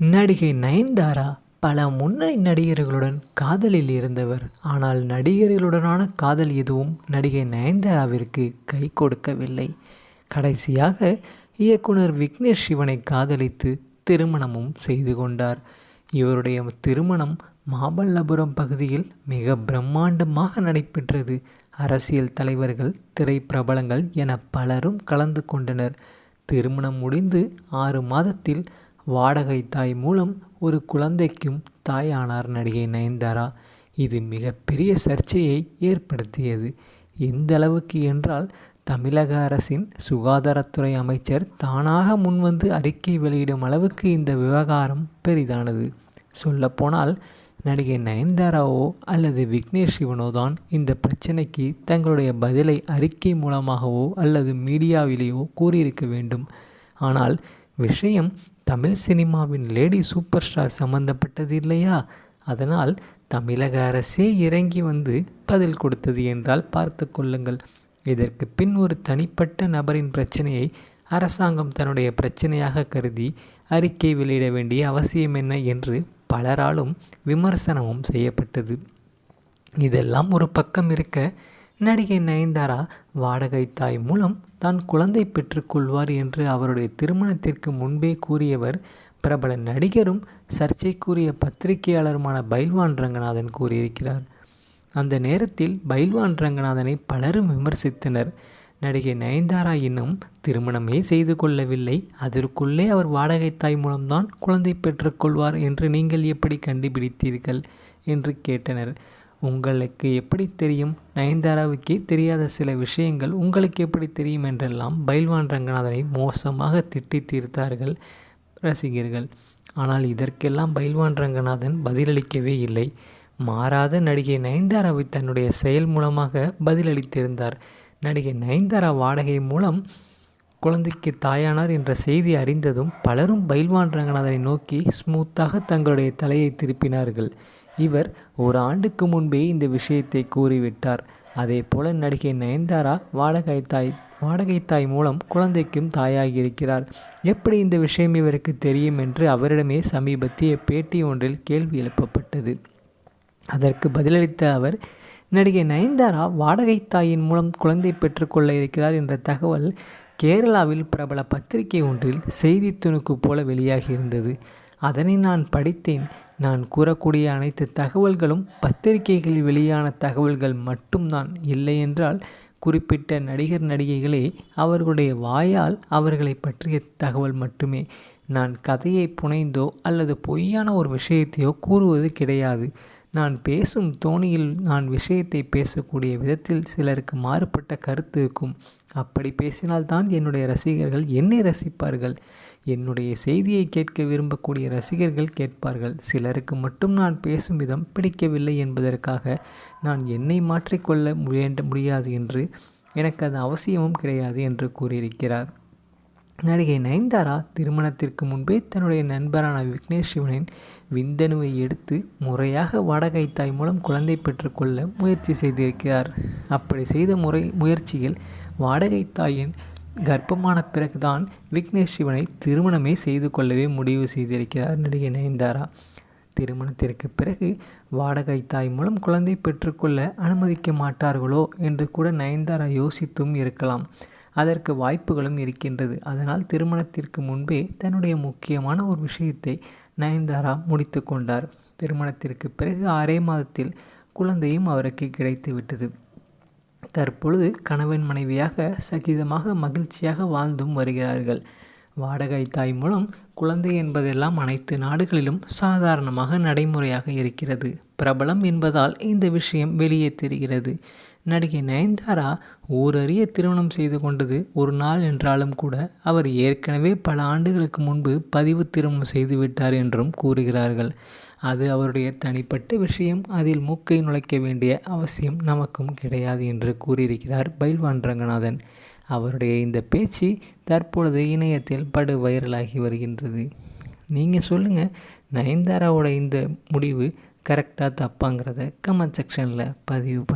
நடிகை நயன்தாரா பல முன்னணி நடிகர்களுடன் காதலில் இருந்தவர். ஆனால் நடிகர்களுடனான காதல் எதுவும் நடிகை நயன்தாராவிற்கு கை கொடுக்கவில்லை. கடைசியாக இயக்குனர் விக்னேஷ் சிவனை காதலித்து திருமணமும் செய்து கொண்டார். இவருடைய திருமணம் மாமல்லபுரம் பகுதியில் மிக பிரம்மாண்டமாக நடைபெற்றது. அரசியல் தலைவர்கள் திரைப்பிரபலங்கள் என பலரும் கலந்து கொண்டனர். திருமணம் முடிந்து ஆறு மாதத்தில் வாடகை தாய் மூலம் ஒரு குழந்தைக்கும் தாயானார் நடிகை நயன்தாரா இது மிகப்பெரிய சர்ச்சையை ஏற்படுத்தியது. எந்த அளவுக்கு என்றால் தமிழக அரசின் சுகாதாரத்துறை அமைச்சர் தானாக முன்வந்து அறிக்கை வெளியிடும் அளவுக்கு இந்த விவகாரம் பெரிதானது. சொல்லப்போனால் நடிகை நயன்தாராவோ அல்லது விக்னேஷ் சிவனோ தான் இந்த பிரச்சனைக்கு தங்களுடைய பதிலை அறிக்கை மூலமாகவோ அல்லது மீடியாவிலேயோ கூறியிருக்க வேண்டும். ஆனால் விஷயம் தமிழ் சினிமாவின் லேடி சூப்பர் ஸ்டார் சம்பந்தப்பட்டது இல்லையா? அதனால் தமிழக அரசே இறங்கி வந்து பதில் கொடுத்தது என்றால் பார்த்து கொள்ளுங்கள். இதற்கு பின் ஒரு தனிப்பட்ட நபரின் பிரச்சனையை அரசாங்கம் தன்னுடைய பிரச்சனையாக கருதி அறிக்கை வெளியிட வேண்டிய அவசியம் என்ன என்று பலராலும் விமர்சனமும் செய்யப்பட்டது. இதெல்லாம் ஒரு பக்கம் இருக்க நடிகை நயன்தாரா வாடகை தாய் மூலம் தான் குழந்தை பெற்றுக்கொள்வார் என்று அவருடைய திருமணத்திற்கு முன்பே கூறியவர் பிரபல நடிகரும் சர்ச்சைக்குரிய பத்திரிகையாளருமான பைல்வான் ரங்கநாதன் கூறியிருக்கிறார். அந்த நேரத்தில் பைல்வான் ரங்கநாதனை பலரும் விமர்சித்தனர். நடிகை நயன்தாரா இன்னும் திருமணமே செய்து கொள்ளவில்லை. அதற்குள்ளே அவர் வாடகை தாய் மூலம்தான் குழந்தை பெற்றுக்கொள்வார் என்று நீங்கள் எப்படி கண்டுபிடித்தீர்கள்? என்று கேட்டனர். உங்களுக்கு எப்படி தெரியும்? நயன்தாராவுக்கே தெரியாத சில விஷயங்கள் உங்களுக்கு எப்படி தெரியும் என்றெல்லாம் பைல்வான் ரங்கநாதனை மோசமாக திட்டி தீர்த்தார்கள் ரசிகர்கள். ஆனால் இதற்கெல்லாம் பைல்வான் ரங்கநாதன் பதிலளிக்கவே இல்லை. மாறாத நடிகை நயன்தாராவை தன்னுடைய செயல் மூலமாக பதிலளித்திருந்தார். நடிகை நயன்தாரா வாடகை மூலம் குழந்தைக்கு தாயானார் என்ற செய்தி அறிந்ததும் பலரும் பைல்வான் ரங்கநாதனை நோக்கி ஸ்மூத்தாக தங்களுடைய தலையை திருப்பினார்கள். இவர் ஒரு ஆண்டுக்கு முன்பே இந்த விஷயத்தை கூறிவிட்டார். அதே போல நடிகை நயன்தாரா வாடகை தாய் வாடகை தாய் மூலம் குழந்தைக்கும் தாயாகியிருக்கிறார். எப்படி இந்த விஷயம் இவருக்கு தெரியும் என்று அவரிடமே சமீபத்திய பேட்டி ஒன்றில் கேள்வி எழுப்பப்பட்டது. அதற்கு பதிலளித்த அவர் நடிகை நயன்தாரா வாடகை தாயின் மூலம் குழந்தை பெற்றுக்கொள்ள இருக்கிறார் என்ற தகவல் கேரளாவில் பிரபல பத்திரிகை ஒன்றில் செய்தி துணுக்கு போல வெளியாகியிருந்தது. அதனை நான் படித்தேன். நான் கூறக்கூடிய அனைத்து தகவல்களும் பத்திரிகைகளில் வெளியான தகவல்கள் மட்டும்தான் இல்லையென்றால் குறிப்பிட்ட நடிகர் நடிகைகளே அவர்களுடைய வாயால் அவர்களை பற்றிய தகவல் மட்டுமே. நான் கதையை புனைந்தோ அல்லது பொய்யான ஒரு விஷயத்தையோ கூறுவது கிடையாது. நான் பேசும் தோணியில் நான் விஷயத்தை பேசக்கூடிய விதத்தில் சிலருக்கு மாறுபட்ட கருத்து இருக்கும். அப்படி பேசினால்தான் என்னுடைய ரசிகர்கள் என்னை ரசிப்பார்கள். என்னுடைய செய்தியை கேட்க விரும்பக்கூடிய ரசிகர்கள் கேட்பார்கள். சிலருக்கு மட்டும் நான் பேசும் விதம் பிடிக்கவில்லை என்பதற்காக நான் என்னை மாற்றிக்கொள்ள முடிய முடியாது என்று எனக்கு அது அவசியமும் கிடையாது என்று கூறியிருக்கிறார். நடிகை நயன்தாரா திருமணத்திற்கு முன்பே தன்னுடைய நண்பரான விக்னேஷ் சிவனின் விந்தணுவை எடுத்து முறையாக வாடகை தாய் மூலம் குழந்தை பெற்றுக்கொள்ள முயற்சி செய்திருக்கிறார். அப்படி செய்த முறை முயற்சியில் வாடகை தாயின் கர்ப்பமான பிறகுதான் விக்னேஷ் சிவனை திருமணமே செய்து கொள்ளவே முடிவு செய்திருக்கிறார் நடிகை நயன்தாரா. திருமணத்திற்கு பிறகு வாடகை தாய் மூலம் குழந்தை பெற்றுக்கொள்ள அனுமதிக்க மாட்டார்களோ என்று கூட நயன்தாரா யோசித்தும் இருக்கலாம். அதற்கு வாய்ப்புகளும் இருக்கின்றது. அதனால் திருமணத்திற்கு முன்பே தன்னுடைய முக்கியமான ஒரு விஷயத்தை நயன்தாரா முடித்து கொண்டார். திருமணத்திற்கு பிறகு ஆறே மாதத்தில் குழந்தையும் அவருக்கு கிடைத்து விட்டது. தற்பொழுது கணவன் மனைவியாக சகிதமாக மகிழ்ச்சியாக வாழ்ந்தும் வருகிறார்கள். வாடகை தாய் மூலம் குழந்தை என்பதெல்லாம் அனைத்து நாடுகளிலும் சாதாரணமாக நடைமுறையாக இருக்கிறது. பிரபலம் என்பதால் இந்த விஷயம் வெளியே தெரிகிறது. நடிகை நயன்தாரா ஊரறிய திருமணம் செய்து கொண்டது ஒரு நாள் என்றாலும் கூட அவர் ஏற்கனவே பல ஆண்டுகளுக்கு முன்பு பதிவு திருமணம் செய்துவிட்டார் என்றும் கூறுகிறார்கள். அது அவருடைய தனிப்பட்ட விஷயம். அதில் மூக்கை நுழைக்க வேண்டிய அவசியம் நமக்கும் கிடையாது என்று கூறியிருக்கிறார் பைல்வான் ரங்கநாதன். அவருடைய இந்த பேச்சு தற்பொழுது இணையத்தில் படு வைரலாகி வருகின்றது. நீங்கள் சொல்லுங்கள் நயன்தாராவோட இந்த முடிவு கரெக்டாக தப்பாங்கிறத கமெண்ட் செக்ஷனில் பதிவு பண்ணுங்கள்